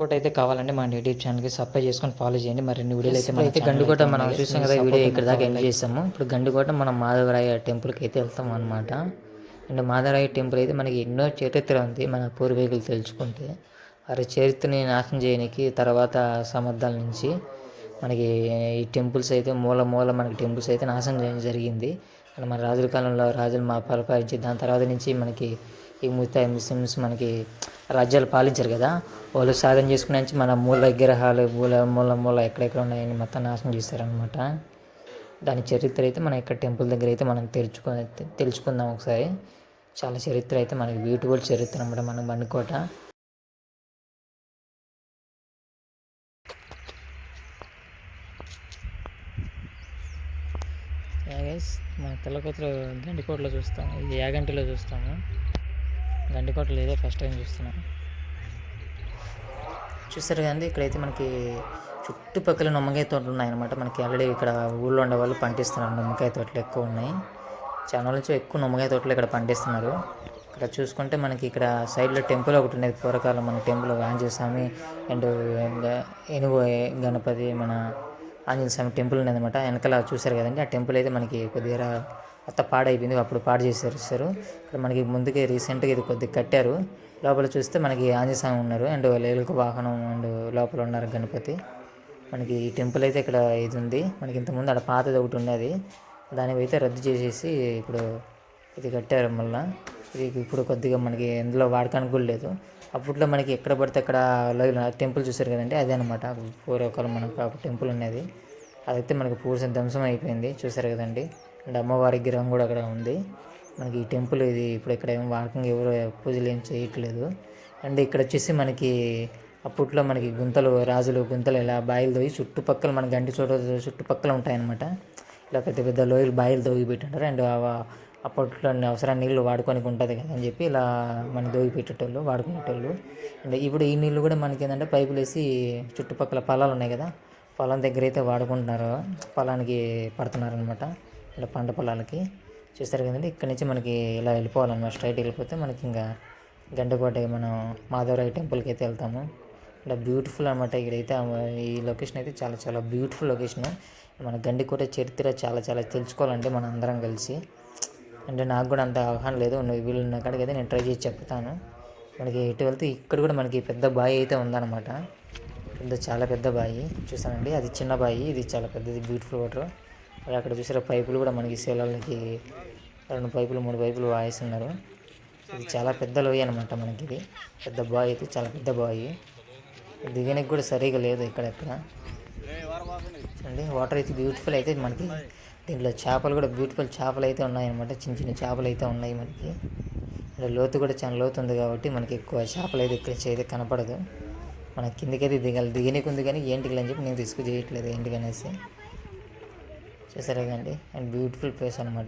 Support అయితే కావాలంటే మన యూట్యూబ్ ఛానల్కి. సబ్స్క్రైబ్ చేసుకొని ఫాలో చేయండి. మరిన్ని వీడియోలు అయితే మన అయితే channel గండికోట అయితే మనం. చూసాం కదా వీడియో ఇక్కడ దాకా ఎండ్ కావాలి. చేసాము. ఇప్పుడు గండికోట మనం మాధవరాయ టెంపుల్కి అయితే వెళ్తాం అనమాట అండ్ మాధవరాయ టెంపుల్ అయితే మనకి ఎన్నో చరిత్ర ఉంది. మన పూర్వీకులు తెలుసుకుంటే. వారి చరిత్రని నాశనం చేయడానికి తర్వాత సమర్థాల నుంచి మనకి ఈ టెంపుల్స్ అయితే మూల మూల మనకి టెంపుల్స్ అయితే నాశనం చేయడం జరిగింది. అండ్ మన రాజుల కాలంలో రాజులు మా పరిపాలించి దాని తర్వాత నుంచి మనకి ఈ ముత్తాయి ముస్లిమ్స్ మనకి రాజ్యాలు పాలించారు కదా వాళ్ళు సాధన చేసుకునే మన మూల విగ్రహాలు మూల మూల మూల ఎక్కడెక్కడ ఉన్నాయని మొత్తం నాశనం చేశారనమాట దాని చరిత్ర అయితే మనం ఇక్కడ టెంపుల్ దగ్గర అయితే మనం తెలుసుకో తెలుసుకుందాం ఒకసారి. చాలా చరిత్ర అయితే మనకి బ్యూటిఫుల్ చరిత్ర అనమాట మన బండికోట మన తెల్లకొత్తలో గండికోటలో చూస్తాం ఇది యాగంటిలో చూస్తాము. గండికోటలు ఏదో ఫస్ట్ టైం చూస్తున్నాం. చూస్తారు కదండి ఇక్కడైతే మనకి చుట్టుపక్కల నిమ్మకాయ తోటలు ఉన్నాయన్నమాట. మనకి ఆల్రెడీ ఇక్కడ ఊళ్ళో ఉండే వాళ్ళు పండిస్తున్నారు. నిమ్మకాయ తోటలు ఎక్కువ ఉన్నాయి. చాలా నుంచి ఎక్కువ నిమ్మకాయ తోటలు ఇక్కడ పండిస్తున్నారు. ఇక్కడ చూసుకుంటే మనకి ఇక్కడ సైడ్లో టెంపుల్ ఒకటి ఉండేది పూర్వకాలం మన టెంపుల్ ఆంజనేయ స్వామి అండ్ ఏనుగు గణపతి మన ఆంజనేయ స్వామి టెంపుల్ ఉన్నదన్నమాట. వెనకాల చూశారు కదండి ఆ టెంపుల్ అయితే మనకి కొద్దిగా కొత్త పాడైపోయింది. అప్పుడు పాడు చేశారు సార్. ఇక్కడ మనకి ముందుకే రీసెంట్గా ఇది కొద్దిగా కట్టారు. లోపల చూస్తే మనకి ఆంజనేయ ఉన్నారు. అండ్ లేలుక వాహనం అండ్ లోపల ఉన్నారు గణపతి. మనకి ఈ టెంపుల్ అయితే ఇక్కడ ఇది ఉంది. మనకి ఇంతకుముందు అక్కడ పాతది ఒకటి ఉన్నది. దానివైతే అయితే రద్దు చేసేసి ఇప్పుడు ఇది కట్టారు మళ్ళీ. ఇది ఇప్పుడు కొద్దిగా మనకి ఎందులో వాడకానికి కూడా లేదు. అప్పట్లో మనకి ఎక్కడ పడితే అక్కడ టెంపుల్ చూసారు కదండి అదే అనమాట పూర్వకాలం మనకు ఒక టెంపుల్ ఉన్నది. అదైతే మనకి పూర్తి ధ్వంసం అయిపోయింది. చూసారు కదండి. అండ్ అమ్మవారి విగ్రహం కూడా అక్కడ ఉంది. మనకి ఈ టెంపుల్ ఇది ఇప్పుడు ఇక్కడ ఏం వాకింగ్ ఎవరు పూజలు ఏం చేయట్లేదు. అండ్ ఇక్కడ వచ్చేసి మనకి అప్పట్లో మనకి గుంతలు రాజులు గుంతలు ఇలా బాయిలు తవ్వి చుట్టుపక్కల మన గంటి చోట చుట్టుపక్కల ఉంటాయన్నమాట. ఇలా పెద్ద పెద్ద లోయలు బాయిలు తవ్వి పెట్టింటారు. అండ్ అప్పట్లో అన్ని అవసరాన్ని నీళ్ళు వాడుకోనికి ఉంటుంది కదా అని చెప్పి ఇలా మన దోగి పెట్టేటోళ్ళు వాడుకునేటోళ్ళు. అండ్ ఇప్పుడు ఈ నీళ్ళు కూడా మనకి ఏంటంటే పైపులు వేసి చుట్టుపక్కల పొలాలు ఉన్నాయి కదా పొలం దగ్గర అయితే వాడుకుంటున్నారు. పొలానికి పడుతున్నారు అనమాట ఇలా పంట పొలాలకి చూస్తారు కదండి. ఇక్కడ నుంచి మనకి ఇలా వెళ్ళిపోవాలన్నమాట. స్ట్రైట్ వెళ్ళిపోతే మనకి ఇంకా గంటకోట మనం మాధవరాయ టెంపుల్కి అయితే వెళ్తాము. ఇలా బ్యూటిఫుల్ అనమాట ఇక్కడైతే. ఈ లొకేషన్ అయితే చాలా చాలా బ్యూటిఫుల్ లొకేషన్. మన గండికోట చరిత్ర చాలా చాలా తెలుసుకోవాలంటే మనం అందరం కలిసి. అంటే నాకు కూడా అంత అవగాహన లేదు. నువ్వు వీళ్ళు ఉన్న కాడికి అయితే నేను ట్రై చేసి చెప్తాను. మనకి ఎటు వెళ్తే ఇక్కడ కూడా మనకి పెద్ద బావి అయితే ఉందన్నమాట. పెద్ద చాలా పెద్ద బావి చూసానండి అది చిన్న బావి ఇది చాలా పెద్దది. Beautiful water. మరి అక్కడ చూసారా పైపులు కూడా మనకి శీలాలకి రెండు పైపులు మూడు పైపులు వాయిస్తున్నారు. ఇది చాలా పెద్ద లోయ అనమాట మనకి ఇది. పెద్ద బావి అయితే చాలా పెద్ద బావి. దిగనికి కూడా సరిగా లేదు ఇక్కడెక్కడ చూడండి వాటర్ అయితే బ్యూటిఫుల్ అయితే మనకి దీంట్లో చేపలు కూడా బ్యూటిఫుల్ చేపలు అయితే ఉన్నాయన్నమాట. చిన్న చిన్న చేపలు అయితే ఉన్నాయి మనకి. లోతు కూడా చాలా లోతు ఉంది కాబట్టి మనకి ఎక్కువ చేపలు అయితే ఇక్కడ అయితే కనపడదు. మన కిందకైతే దిగాలి. దిగనీకి ఉంది కానీ ఏంటికి అని చెప్పి నేను రిస్క్ చేయట్లేదు ఏంటికి అనేసి. చూసారా కదండి. అండ్ బ్యూటిఫుల్ ప్లేస్ అనమాట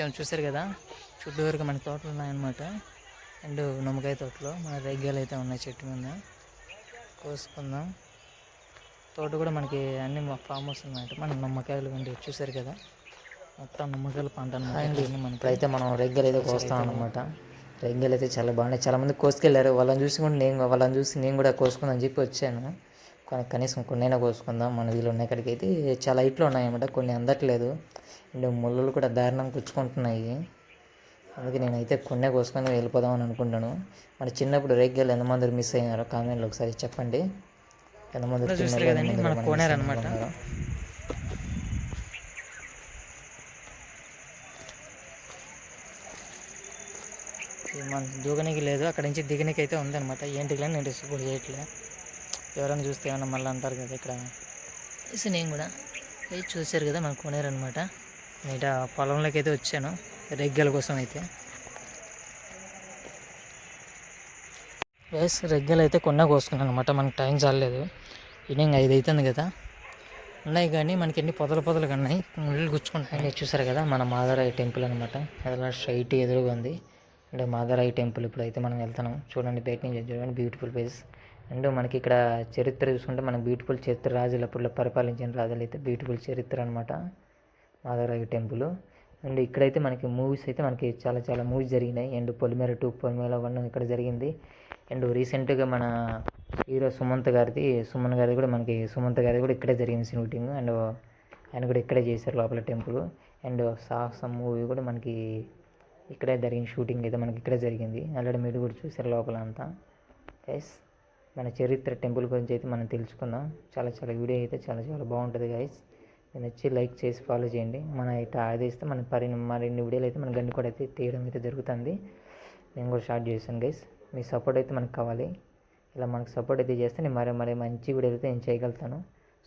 వచ్చాము చూసారు కదా? చుట్టూరుగా మన తోటలు ఉన్నాయన్నమాట. అండ్ నిమ్మకాయ తోటలో. మన రేగ్గాలు అయితే ఉన్నాయి చెట్టు మీద. కోసుకుందాం. తోట కూడా మనకి అన్ని ఫామ్ హౌస్ ఉన్నాయంట మన నిమ్మకాయలు వంటి చూసారు కదా? మొత్తం నిమ్మకాయల పంట అండి మనకి అయితే మనం రెగ్గలు అయితే కోస్తాం అనమాట రెగ్గలు అయితే చాలా బాగున్నాయి. చాలా మంది కోసుకెళ్ళారు. వాళ్ళని చూసి కూడా నేను వాళ్ళని చూసి నేను కూడా కోసుకుందని చెప్పి వచ్చాను. కనీసం కొన్నైనా కోసుకుందాం మన వీళ్ళు ఉన్న కాడికి అయితే చాలా హైట్లో ఉన్నాయన్నమాట. కొన్ని అందట్లేదు. అండ్ ముళ్ళలు కూడా దారుణం గుచ్చుకుంటున్నాయి అందుకే నేనైతే కొన్నే కోసుకొని వెళ్ళిపోదాం అని అనుకుంటాను మన చిన్నప్పుడు రేగ్గాలు ఎంతమంది మిస్ అయ్యారో కామెంట్లో ఒకసారి చెప్పండి. ఎంతమంది మన కోనేరు మన దూకనికి లేదు. అక్కడ నుంచి దిగనికి అయితే ఉందన్నమాట. ఏంటికి నేను రిస్క్ కూడా చేయట్లే. ఎవరైనా చూస్తే ఏమైనా మళ్ళీ అంటారు కదా ఇక్కడ? సో నేను కూడా ఇది చూశారు కదా మన కొనేరు అనమాట ఇట పొలంలోకి అయితే వచ్చాను రెగ్గల కోసం అయితే. ఎస్ రెగ్గలు అయితే కొన్నా కోసుకున్నాను అనమాట మనకు టైం చాలలేదు. ఈవినింగ్ ఐదు అవుతుంది కదా. ఉన్నాయి కానీ మనకి ఎన్ని పొదలు పొదలుగా ఉన్నాయి ముళ్ళు గుచ్చుకుంటాయి చూసారు కదా మన మాదారాయి టెంపుల్ అనమాట అలా స్ట్రైట్ ఎదురుగా ఉంది. అంటే మాదారాయి టెంపుల్ ఇప్పుడు అయితే మనం వెళ్తున్నాం. చూడండి బయట నుంచి చూడండి బ్యూటిఫుల్ ప్లేస్ అండ్ మనకి ఇక్కడ చరిత్ర చూసుకుంటే మన బ్యూటిఫుల్ చరిత్ర రాజులు అప్పుడు పరిపాలించిన రాజులు అయితే బ్యూటిఫుల్ చరిత్ర అనమాట మాధవరాయ టెంపుల్. అండ్ ఇక్కడైతే మనకి మూవీస్ అయితే మనకి చాలా చాలా మూవీస్ జరిగినాయి. And Polimera two Polimera one ఇక్కడ జరిగింది. అండ్ రీసెంట్గా మన హీరో సుమంత్ గారిది సుమన్ గారిది కూడా మనకి సుమంత్ గారిది కూడా ఇక్కడే జరిగింది షూటింగ్ అండ్ ఆయన కూడా ఇక్కడే చేశారు లోపల టెంపుల్. అండ్ సాహసం మూవీ కూడా మనకి ఇక్కడే జరిగిన షూటింగ్ అయితే మనకి ఇక్కడే జరిగింది. ఆల్రెడీ మీరు కూడా చూసారు లోపల అంతా. ఎస్ మన చరిత్ర టెంపుల్ గురించి అయితే మనం తెలుసుకుందాం. చాలా చాలా వీడియో అయితే చాలా చాలా బాగుంటుంది గైస్ నేను వచ్చి లైక్ చేసి ఫాలో చేయండి. మన అయితే ఆదేస్తే మన పరి మరిన్ని వీడియోలు అయితే మన గండి కూడా అయితే తీయడం అయితే జరుగుతుంది. నేను కూడా స్టార్ట్ చేశాను గైస్ మీ సపోర్ట్ అయితే మనకు కావాలి. ఇలా మనకు సపోర్ట్ అయితే చేస్తే నేను మరి మరి మంచి వీడియోలు అయితే నేను చేయగలుగుతాను.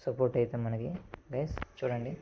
సపోర్ట్ అయితే మనకి. గైస్ చూడండి.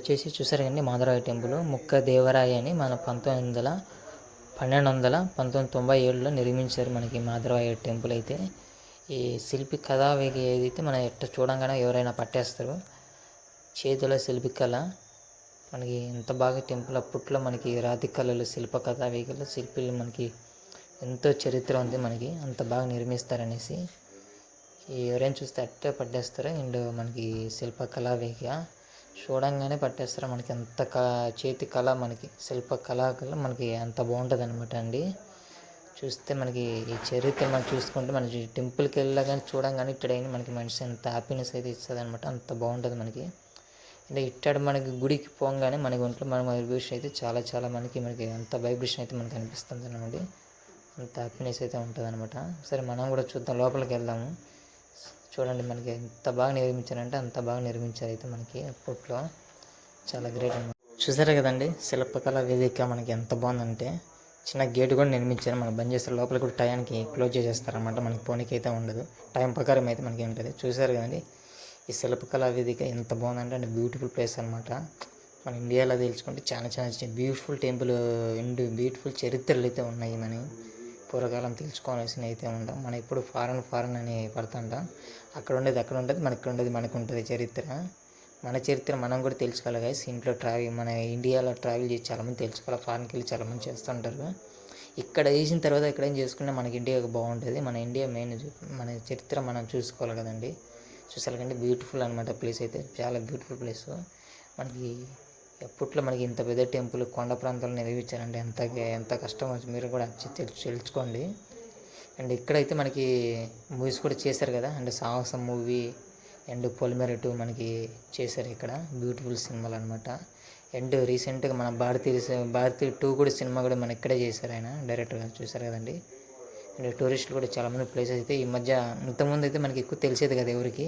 వచ్చేసి చూసారు కానీ మాధవరాయ టెంపుల్. ముక్క దేవరాయ అని మన పంతొమ్మిది వందల పన్నెండు వందల పంతొమ్మిది తొంభై ఏడులో నిర్మించారు మనకి మాధవరాయ టెంపుల్ అయితే. ఈ శిల్పి కళా ఏదైతే మనం ఎట్ట చూడంగానే ఎవరైనా పట్టేస్తారు. చేతుల శిల్పి కళ. మనకి ఎంత బాగా టెంపుల్ అప్పట్లో మనకి రాతి కళలు శిల్ప కథా వేగలు శిల్పులు మనకి ఎంతో చరిత్ర ఉంది మనకి. అంత బాగా నిర్మిస్తారనేసి. ఎవరైనా చూస్తే అట్టే పట్టేస్తారు. అండ్ మనకి శిల్పకళా వేగ చూడంగానే పట్టేస్తారు. మనకి ఎంత క చేతి కళ మనకి శిల్ప కళాకళ మనకి అంత బాగుంటుంది అనమాట అండి. చూస్తే మనకి ఈ చరిత్ర మనం చూసుకుంటే మన టెంపుల్కి వెళ్ళగానే చూడంగానే ఇక్కడైనా మనకి మనిషి ఎంత హ్యాపీనెస్ అయితే ఇస్తుంది అనమాట అంత బాగుంటుంది మనకి. అంటే ఇట్టాడు మనకి గుడికి పోగానే మనకి ఒంట్లో మన వైబ్రేషన్ అయితే చాలా చాలా మనకి మనకి అంత వైబ్రేషన్ అయితే మనకి అనిపిస్తుంది అనమాట అంత హ్యాపీనెస్ అయితే ఉంటుంది అనమాట సరే మనం కూడా చూద్దాం లోపలికి వెళ్దాము. చూడండి మనకి ఎంత బాగా నిర్మించారంటే అంత బాగా నిర్మించారు అయితే మనకి అప్పట్లో చాలా గ్రేట్ అనమాట చూసారు కదండి? శిల్పకళ వేదిక మనకి ఎంత బాగుందంటే చిన్న గేట్ కూడా నిర్మించారు. మనం బంద్ చేస్తారు. లోపల కూడా టయానికి క్లోజ్ చేసేస్తారనమాట మనకి పోనీకి అయితే ఉండదు. టైం ప్రకారం అయితే మనకి ఉంటుంది చూసారు కదండి? ఈ శిల్పకళా వేదిక ఎంత బాగుందంటే అండ్ బ్యూటిఫుల్ ప్లేస్ అనమాట మన ఇండియాలో తెలుసుకుంటే చాలా చాలా బ్యూటిఫుల్ టెంపుల్ అండ్ బ్యూటిఫుల్ చరిత్రలు అయితే ఉన్నాయి మనకి పూర్వకాలం తెలుసుకోవాల్సిన అయితే ఉంటాం మనం ఇప్పుడు ఫారెన్ ఫారెన్ అని పడుతుంటాం అక్కడ ఉండేది అక్కడ ఉంటుంది మనకి ఉండేది మనకు ఉంటుంది చరిత్ర. మన చరిత్ర మనం కూడా తెలుసుకోవాలి గైస్ ఇంట్లో ట్రావెల్ మన ఇండియాలో ట్రావెల్ చేసి చాలామంది తెలుసుకోవాలి. ఫారెన్కి వెళ్ళి చాలామంది చేస్తుంటారు. ఇక్కడ చేసిన తర్వాత ఇక్కడ ఏం చేసుకుంటే మనకి ఇండియా బాగుంటుంది. మన ఇండియా మెయిన్ మన చరిత్ర మనం చూసుకోవాలి కదండి. చూసారు కంటే బ్యూటిఫుల్ అనమాట ప్లేస్ అయితే. చాలా బ్యూటిఫుల్ ప్లేస్ మనకి ఎప్పట్లో మనకి ఇంత పెద్ద టెంపుల్ కొండ ప్రాంతాల్లో నిర్మించారంటే ఎంత ఎంత కష్టం మీరు కూడా తెలుసు తెలుసుకోండి. అండ్ ఇక్కడైతే మనకి మూవీస్ కూడా చేశారు కదా అండ్ సాహసం మూవీ అండ్ పొలిమేర టూ మనకి చేశారు ఇక్కడ బ్యూటిఫుల్ సినిమాలు అనమాట అండ్ రీసెంట్గా మన భారతీయ భారతీయ టూ కూడా సినిమా కూడా మన ఇక్కడే చేశారు ఆయన డైరెక్టర్గా చూశారు కదండి. అండ్ టూరిస్టులు కూడా చాలామంది ప్లేసెస్ అయితే ఈ మధ్య ఇంతకుముందు అయితే మనకి ఎక్కువ తెలిసేది కదా ఎవరికి.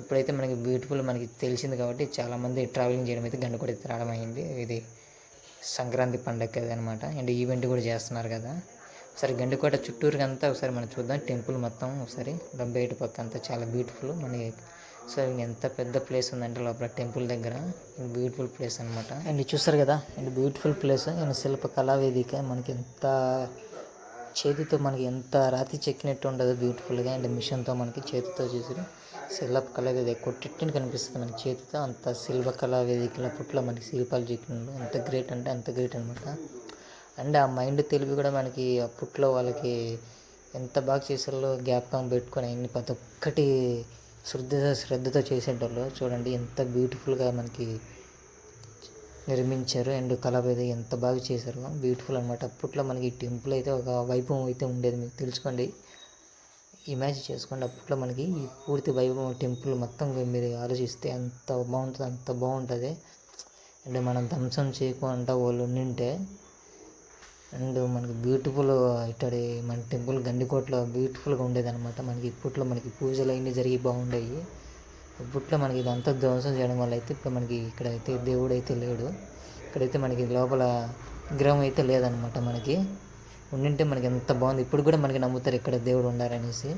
ఇప్పుడైతే మనకి బ్యూటిఫుల్ మనకి తెలిసింది కాబట్టి చాలామంది ట్రావెలింగ్ చేయడం అయితే గంట కూడా రావడం అయింది. ఇది సంక్రాంతి పండగ కదా అనమాట అండ్ ఈవెంట్ కూడా చేస్తున్నారు కదా. ఒకసారి గండికోట చుట్టూరుగా అంతా ఒకసారి మనం చూద్దాం. టెంపుల్ మొత్తం ఒకసారి బయట పక్క అంతా చాలా బ్యూటిఫుల్ మనకి సో ఎంత పెద్ద ప్లేస్ ఉందంటే లోపల టెంపుల్ దగ్గర. బ్యూటిఫుల్ ప్లేస్ అనమాట అండ్ చూస్తారు కదా and beautiful place and Shilpa Kala Vedika మనకి ఎంత చేతితో మనకి ఎంత రాతి చెక్కినట్టు ఉండదు బ్యూటిఫుల్గా అండ్ మిషన్తో మనకి చేతితో చేసారు శిల్ప కళా వేదిక కొట్టిట్టిని కనిపిస్తుంది మనకి చేతితో. అంత శిల్ప కళా వేదికల పుట్ల మనకి శిల్పాలు చెక్కినాడు ఎంత గ్రేట్ అంటే అంత గ్రేట్ అనమాట అండ్ ఆ మైండ్ తెలివి కూడా మనకి అప్పట్లో వాళ్ళకి ఎంత బాగా చేసారో జ్ఞాపకం పెట్టుకొని అన్ని ప్రతి ఒక్కటి శ్రద్ధ శ్రద్ధతో చేసేటోళ్ళు. చూడండి ఎంత బ్యూటిఫుల్గా మనకి నిర్మించారు. అండ్ కళాభేది ఎంత బాగా చేశారు. బ్యూటిఫుల్ అనమాట అప్పట్లో మనకి టెంపుల్ అయితే ఒక వైభవం అయితే ఉండేది మీకు తెలుసుకోండి. ఇమాజిన్ చేసుకోండి అప్పట్లో మనకి ఈ పూర్తి వైభవం టెంపుల్ మొత్తం మీరు ఆలోచిస్తే అంత బాగుంటుంది అంత బాగుంటుంది. అండ్ మనం ధ్వంసం చేయకుండా వాళ్ళు ఉండింటే అండ్ మనకి బ్యూటిఫుల్ ఇట్టడి మన టెంపుల్ గండికోట్లో బ్యూటిఫుల్గా ఉండేదన్నమాట. మనకి ఇప్పట్లో మనకి పూజలు అన్నీ జరిగి బాగుండేవి. ఇప్పట్లో మనకి ఇదంతా ధ్వంసం చేయడం వల్ల అయితే ఇప్పుడు మనకి ఇక్కడైతే దేవుడు అయితే లేడు. ఇక్కడైతే మనకి లోపల విగ్రహం అయితే లేదనమాట మనకి. ఉండింటే మనకి ఎంత బాగుంది. ఇప్పుడు కూడా మనకి నమ్ముతారు ఇక్కడ దేవుడు ఉండారనేసి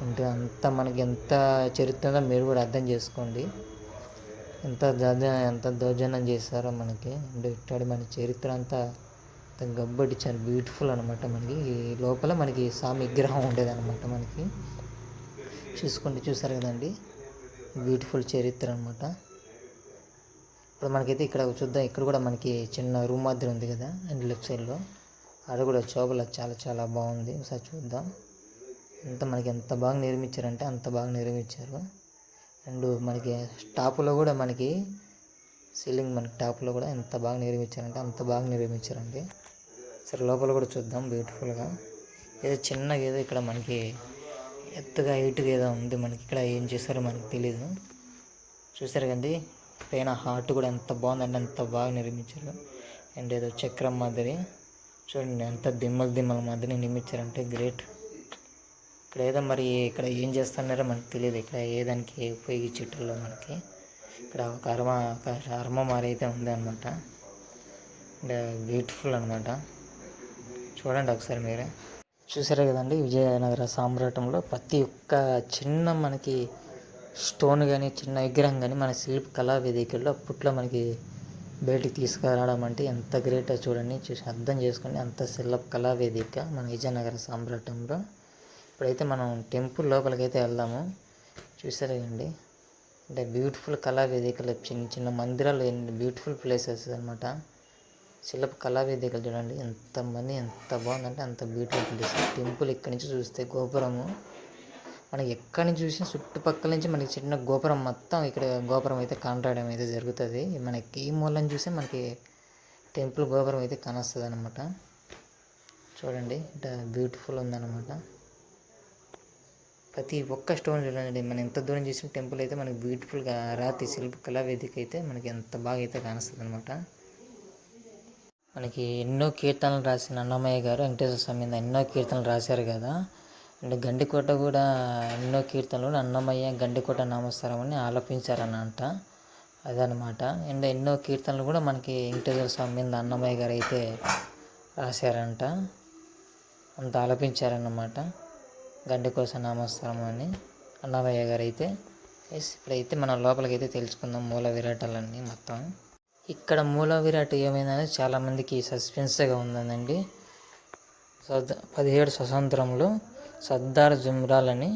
అంటే అంత మనకి ఎంత చరిత్ర ఉందో మీరు కూడా అర్థం చేసుకోండి. ఎంత దౌర్జ ఎంత దౌర్జన్యం చేస్తారో మనకి. అంటే ఇట్టాడు మన చరిత్ర అంతా అంత గబ్బడి చాలా బ్యూటిఫుల్ అనమాట మనకి. ఈ లోపల మనకి స్వామి విగ్రహం ఉండేది అనమాట మనకి. చూసుకోండి చూసారు కదండి. బ్యూటిఫుల్ చరిత్ర అనమాట ఇప్పుడు మనకైతే ఇక్కడ చూద్దాం. ఇక్కడ కూడా మనకి చిన్న రూమ్ మాదిరి ఉంది కదా. అండ్ లెఫ్ట్ సైడ్లో. అది కూడా చోపల చాలా చాలా బాగుంది. ఒకసారి చూద్దాం. ఎంత మనకి ఎంత బాగా నిర్మించారంటే అంత బాగా నిర్మించారు. అండ్ మనకి టాప్లో కూడా మనకి సీలింగ్ మనకి టాప్లో కూడా ఎంత బాగా నిర్మించారంటే అంత బాగా నిర్మించారండి. సరే లోపల కూడా చూద్దాం బ్యూటిఫుల్గా. ఏదో చిన్నగా ఏదో ఇక్కడ మనకి ఎత్తుగా హైట్గా ఏదో ఉంది. మనకి ఇక్కడ ఏం చేశారో మనకి తెలియదు చూసారు కండి పైన హార్ట్ కూడా ఎంత బాగుందంటే అంత బాగా నిర్మించారు. అండ్ ఏదో చక్రం మాదిరి. చూడండి ఎంత దిమ్మలు దిమ్మల మధ్యని నిర్మించారంటే గ్రేట్. ఇక్కడ ఏదో మరి ఇక్కడ ఏం చేస్తున్నారో మనకు తెలియదు. ఇక్కడ ఏ దానికి ఉపయోగించేటల్లో మనకి ఇక్కడ ఒక అర్మ ఒక అర్మ అయితే ఉంది అనమాట అంటే బ్యూటిఫుల్ అనమాట చూడండి ఒకసారి మీరే. చూసారే కదండి విజయనగర సామ్రాటంలో ప్రతి ఒక్క చిన్న మనకి స్టోన్ కానీ చిన్న విగ్రహం కానీ మన శిల్ప కళా వేదికల్లో అప్పట్లో మనకి బయటికి తీసుకురావడం అంటే ఎంత గ్రేటో చూడండి. చూసి అర్థం చేసుకోండి. అంత శిల్ప కళా వేదిక మన విజయనగర సామ్రాటంలో ఇప్పుడైతే మనం టెంపుల్ లోపలికి అయితే వెళ్దాము. చూసారా అండి అంటే బ్యూటిఫుల్ కళా వేదికలు చిన్న చిన్న మందిరాలు ఎన్ని బ్యూటిఫుల్ ప్లేసెస్ అనమాట శిల్ప కళా వేదికలు చూడండి. ఎంతమంది ఎంత బాగుందంటే అంత బ్యూటిఫుల్ ప్లేస్ టెంపుల్ ఇక్కడి నుంచి చూస్తే గోపురము. మనకి ఎక్కడి నుంచి చూసినా చుట్టుపక్కల నుంచి మనకి చిన్న గోపురం మొత్తం ఇక్కడ గోపురం అయితే కానరాయడం అయితే జరుగుతుంది. మనకి ఈ మూలం చూస్తే మనకి టెంపుల్ గోపురం అయితే కానొస్తుంది అనమాట చూడండి ఇట బ్యూటిఫుల్ ఉందన్నమాట. ప్రతి ఒక్క స్టోన్ చూడండి మనం ఎంత దూరం చూసిన టెంపుల్ అయితే మనకి బ్యూటిఫుల్గా రాతి శిల్ప కళావేదిక అయితే మనకి ఎంత బాగా అయితే కానొస్తుంది అనమాట మనకి ఎన్నో కీర్తనలు రాసిన అన్నమయ్య గారు వెంకటేశ్వర స్వామి మీద ఎన్నో కీర్తనలు రాశారు కదా. అండ్ గండికోట కూడా ఎన్నో కీర్తనలు అన్నమయ్య గండికోట నామస్వరం అని ఆలపించారనంట. అదనమాట. అండ్ ఎన్నో కీర్తనలు కూడా మనకి వెంకటేశ్వర స్వామి మీద అన్నమయ్య గారు అయితే రాశారంట. అంత ఆలపించారన్నమాట. గండికోస నామస్వరం అని అన్నమయ్య గారు అయితే. ఎస్ ఇప్పుడైతే మనం లోపలికి అయితే తెలుసుకుందాం మూల విరాటాలన్నీ మొత్తం. ఇక్కడ మూల విరాట్ ఏమైందని చాలామందికి సస్పెన్స్గా ఉందండి పదిహేడు స్వతంత్రంలో సర్దార్ జుమ్రాల్ అని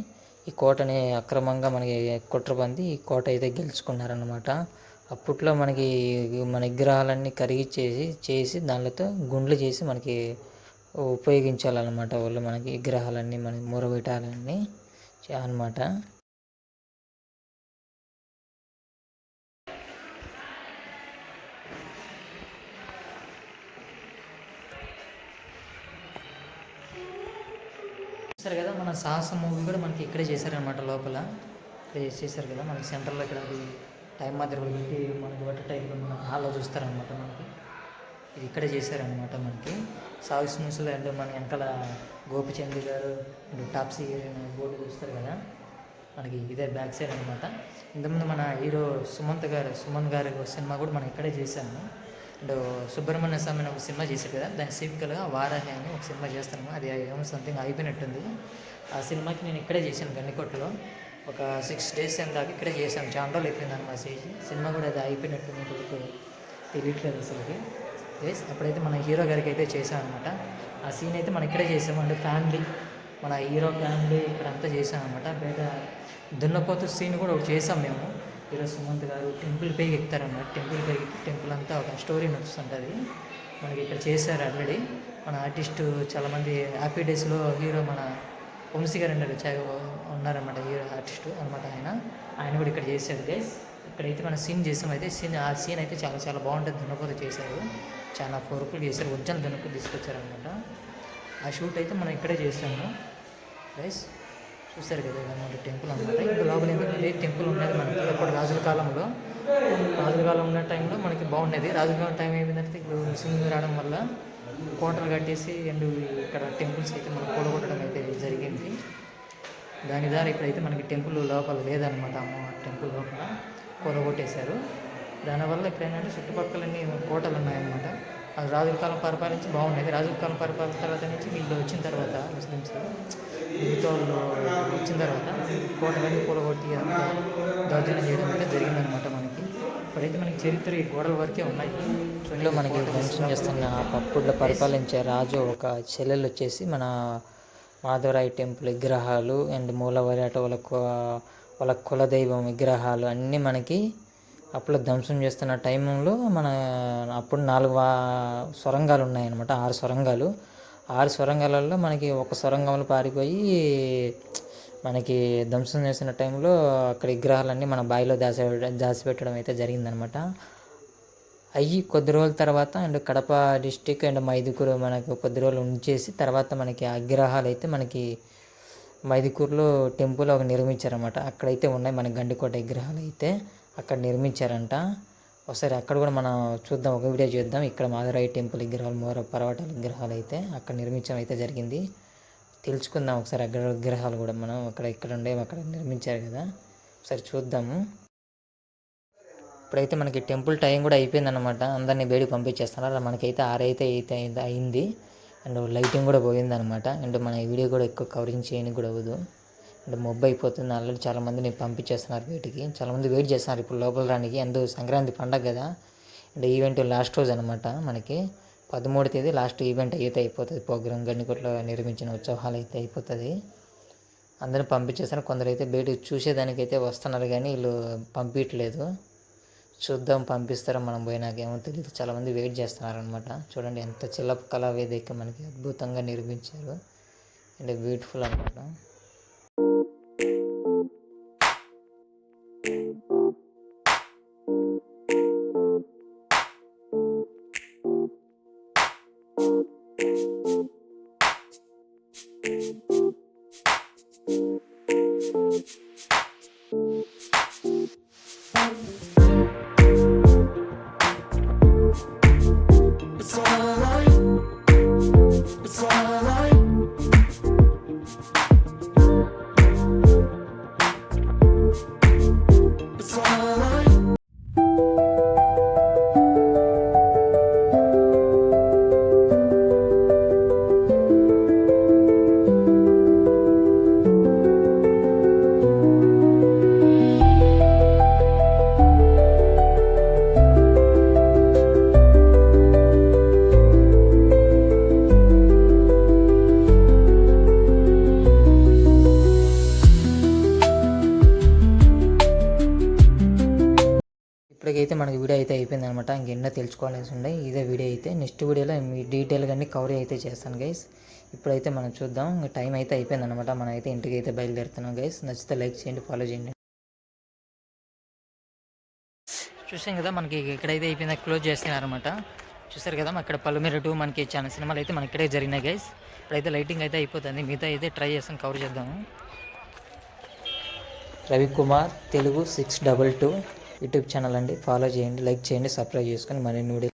ఈ కోటని అక్రమంగా మనకి కుట్రబంది ఈ కోట అయితే గెలుచుకున్నారనమాట అప్పట్లో మనకి మన విగ్రహాలన్నీ కరిగిచ్చేసి చేసి దానితో గుండ్లు చేసి మనకి ఉపయోగించాలన్నమాట వాళ్ళు. మనకి విగ్రహాలన్నీ మన మూరబెట్టాలన్నీ అనమాట సరే కదా మన సాహసం మూవీ కూడా మనకి ఇక్కడే చేశారనమాట లోపల. ఇక్కడ చేశారు కదా మనకి సెంటర్లో ఇక్కడ అది టైం మాత్రం పెట్టి మనకి బట్ట టైం మన హాల్లో చూస్తారనమాట మనకి. ఇది ఇక్కడే చేశారనమాట మనకి. సాగు స్మూస్లు అండ్ మన వెనకాల గోపిచంద్ గారు అండ్ టాప్సీ బోర్డు చూస్తారు కదా మనకి ఇదే బ్యాక్ సైడ్ అనమాట ఇంతకుముందు మన హీరో సుమంత్ గారు సుమన్ గారి సినిమా కూడా మనం ఇక్కడే చేశాము. అండ్ సుబ్రహ్మణ్య స్వామి అని ఒక సినిమా చేశారు కదా దాని సీక్వెల్గా వారాహి అని ఒక సినిమా చేస్తాను. అది ఏమో సంథింగ్ అయిపోయినట్టుంది. ఆ సినిమాకి నేను ఇక్కడే చేశాను గన్నికోటలో ఒక సిక్స్ డేస్ ఏం దాకా ఇక్కడే చేశాను. చాలా రోజులు అయిపోయింది అనమాట చేసి సినిమా కూడా అది అయిపోయినట్టుంది ఇప్పుడు తెలియట్లేదు అసలుకి. ఎస్ అప్పుడైతే మన హీరో గారికి అయితే చేసాం అనమాట ఆ సీన్ అయితే మనం ఇక్కడే చేసాము అంటే ఫ్యామిలీ మన హీరో ఫ్యామిలీ ఇక్కడ అంతా చేసాం అనమాట బయట దున్నపోతు సీన్ కూడా ఒకటి చేసాం మేము. హీరో సుమంత్ గారు టెంపుల్ పైకి ఎక్కుతారన్నమాట టెంపుల్ పైకి టెంపుల్ అంతా ఒక స్టోరీ నడుస్తుంటుంది మనకి ఇక్కడ చేశారు ఆల్రెడీ. మన ఆర్టిస్టు చాలామంది హ్యాపీ డేస్లో హీరో మన వంశీ గారు ఉన్నారు ఉన్నారన్నమాట హీరో ఆర్టిస్టు అనమాట ఆయన. ఆయన కూడా ఇక్కడ చేశారు గైస్ ఇక్కడైతే మన సీన్ చేసాం. అయితే సీన్ ఆ సీన్ అయితే చాలా చాలా బాగుంటుంది. దున్నపోత చేశారు. చాలా ఫోర్కులు చేశారు. ఒరిజినల్ దున్నపోత తీసుకొచ్చారనమాట ఆ షూట్ అయితే మనం ఇక్కడే చేసాము. గైస్ చూశారు కదా ఇదన్నమాట టెంపుల్ అనమాట ఇంకా లోపల ఏంటంటే టెంపుల్ ఉన్నది మనకి. అప్పుడు రాజుల కాలంలో రాజుల కాలం ఉన్న టైంలో మనకి బాగుండేది. రాజుల కాలం టైం ఏమైందంటే ఇప్పుడు ముస్లింలు రావడం వల్ల కోటలు కట్టేసి అండ్ ఇక్కడ టెంపుల్స్ అయితే మనం కూడగొట్టడం అయితే జరిగింది. దాని ద్వారా ఇప్పుడైతే మనకి టెంపుల్ లోపల లేదనమాట అమ్మ టెంపుల్ లోపల కూడగొట్టేశారు. దానివల్ల ఇక్కడ ఏంటంటే చుట్టుపక్కలన్నీ కోటలు ఉన్నాయన్నమాట. రాజుల కాలం పరిపాలించి బాగుండేది. రాజుల కాలం పరిపాలన తర్వాత నుంచి వీళ్ళు వచ్చిన తర్వాత ముస్లిమ్స్ మిగతా వాళ్ళు వచ్చిన తర్వాత కోటలన్నీ కూలగొట్టి అంతా దౌర్జన్యం చేయడం అయితే జరిగిందనమాట మనకి. ఇప్పుడైతే మనకి చరిత్ర ఈ గోడల వరకే ఉన్నాయి. ఇంట్లో మనకి మెన్షన్ చేస్తున్న అప్పట్లో పరిపాలించే రాజు ఒక చెల్లెలు వచ్చేసి మన మాధవరాయి టెంపుల్ విగ్రహాలు అండ్ మూలవరాట వాళ్ళ వాళ్ళ కులదైవం విగ్రహాలు అన్నీ మనకి అప్పుడు ధ్వంసం చేస్తున్న టైంలో మన అప్పుడు నాలుగు సొరంగాలు ఉన్నాయన్నమాట ఆరు సొరంగాలు. ఆరు సొరంగాలలో మనకి ఒక సొరంగంలో పారిపోయి మనకి ధ్వంసం చేసిన టైంలో అక్కడ విగ్రహాలన్నీ మన బావిలో దాచి దాచిపెట్టడం అయితే జరిగిందనమాట అయ్యి కొద్ది రోజుల తర్వాత and Kadapa district and Mydukur మనకు కొద్ది రోజులు ఉంచేసి తర్వాత మనకి ఆ విగ్రహాలు అయితే మనకి మైదుకూరులో టెంపుల్ ఒక నిర్మించారన్నమాట. అక్కడైతే ఉన్నాయి మన గండికోట విగ్రహాలు అయితే. అక్కడ నిర్మించారంట. ఒకసారి అక్కడ కూడా మనం చూద్దాం ఒక వీడియో చూద్దాం. ఇక్కడ మాధురాయి టెంపుల్ విగ్రహాలు మోర పర్వతాల విగ్రహాలు అయితే అక్కడ నిర్మించడం అయితే జరిగింది. తెలుసుకుందాం ఒకసారి అక్కడ విగ్రహాలు కూడా మనం అక్కడ ఇక్కడ ఉండే అక్కడ నిర్మించారు కదా. ఒకసారి చూద్దాము ఇప్పుడైతే మనకి టెంపుల్ టైం కూడా అయిపోయిందనమాట అందరినీ బయటికి పంపించేస్తున్నారు. మనకైతే ఆరైతే అయితే అయింది- అయింది అండ్ లైటింగ్ కూడా పోయిందనమాట అండ్ మన వీడియో కూడా ఎక్కువ కవరింగ్ చేయని కూడా అవ్వదు. అంటే మొబ్బు అయిపోతుంది. ఆల్రెడీ చాలామందిని పంపించేస్తున్నారు బయటికి. చాలామంది వెయిట్ చేస్తున్నారు ఇప్పుడు లోపల రానికి. అందు సంక్రాంతి పండగ కదా. అంటే ఈవెంట్ లాస్ట్ రోజు అనమాట మనకి. పదమూడు తేదీ లాస్ట్ ఈవెంట్ అయితే అయిపోతుంది. ప్రోగ్రామ్ గన్నికోట్లో నిర్మించిన ఉత్సవాలు అయితే అయిపోతుంది. అందరూ పంపించేస్తారు కొందరు అయితే బయట చూసేదానికైతే వస్తున్నారు కానీ వీళ్ళు పంపించట్లేదు. చూద్దాం పంపిస్తారో మనం పోయినాకేమో తెలియదు చాలామంది వెయిట్ చేస్తున్నారు అనమాట చూడండి ఎంత చిల్ల కళా వేదిక మనకి అద్భుతంగా నిర్మించారు. అంటే బ్యూటిఫుల్ అనమాట ఇప్పటికైతే మనకి వీడియో అయితే అయిపోయింది అనమాట ఇంకెన్నో తెలుసుకోవాల్సి ఉండే. ఇదే వీడియో అయితే నెక్స్ట్ వీడియోలో మీ డీటెయిల్గా అన్ని కవర్ అయితే చేస్తాను గైస్ ఇప్పుడైతే మనం చూద్దాం. ఇంకా టైం అయితే అయిపోయింది అనమాట మనం అయితే ఇంటికి అయితే బయలుదేరుతున్నాం గైస్ నచ్చితే లైక్ చేయండి ఫాలో చేయండి. చూసాం కదా మనకి ఎక్కడైతే అయిపోయిందో. క్లోజ్ చేస్తున్నారు అనమాట చూసారు కదా అక్కడ పలుమేర టూ మనకి చాలా సినిమాలు అయితే మనకి ఇక్కడే జరిగినాయి గైస్ ఇప్పుడైతే లైటింగ్ అయితే అయిపోతుంది. మిగతా అయితే ట్రై చేస్తాం కవర్ చేద్దాము. Ravikumar Telugu six double two YouTube channel అండి. ఫాలో చేయండి లైక్ చేయండి సబ్స్క్రైబ్ చేసుకొని మరిన్ని వీడియో